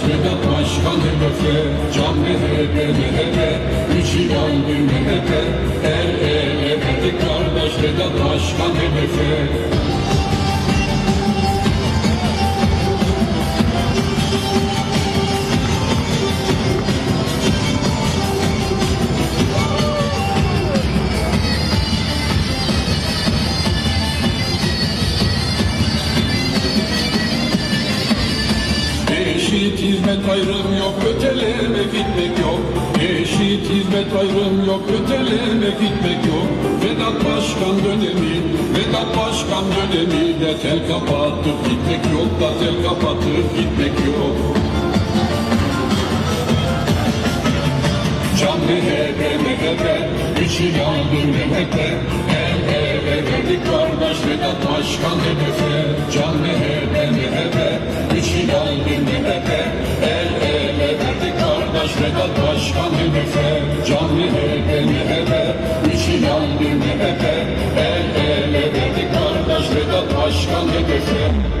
kardeş Vedat Başkan hedefe Can MHP MHP Üç yıl aldı MHP El ele verdik kardeş Vedat Başkan hedefe Eşit hizmet ayrım yok, öteleme gitmek yok. Eşit hizmet ayrım yok, öteleme gitmek yok. Vedat Başkan dönemi, Vedat Başkan dönemi de tel kapatıp gitmek yok da tel kapatıp gitmek yok. Can MHP, MHP, yıl aldı MHP. Ele verdik kardeş Vedat Başkan hedefe. Can MHP, MHP, üç yıl kardeş Vedat Başkan hedefe. Can MHP, MHP, üç yıl aldı MHP. El ele verdik kardeş Vedat Başkan hedefe.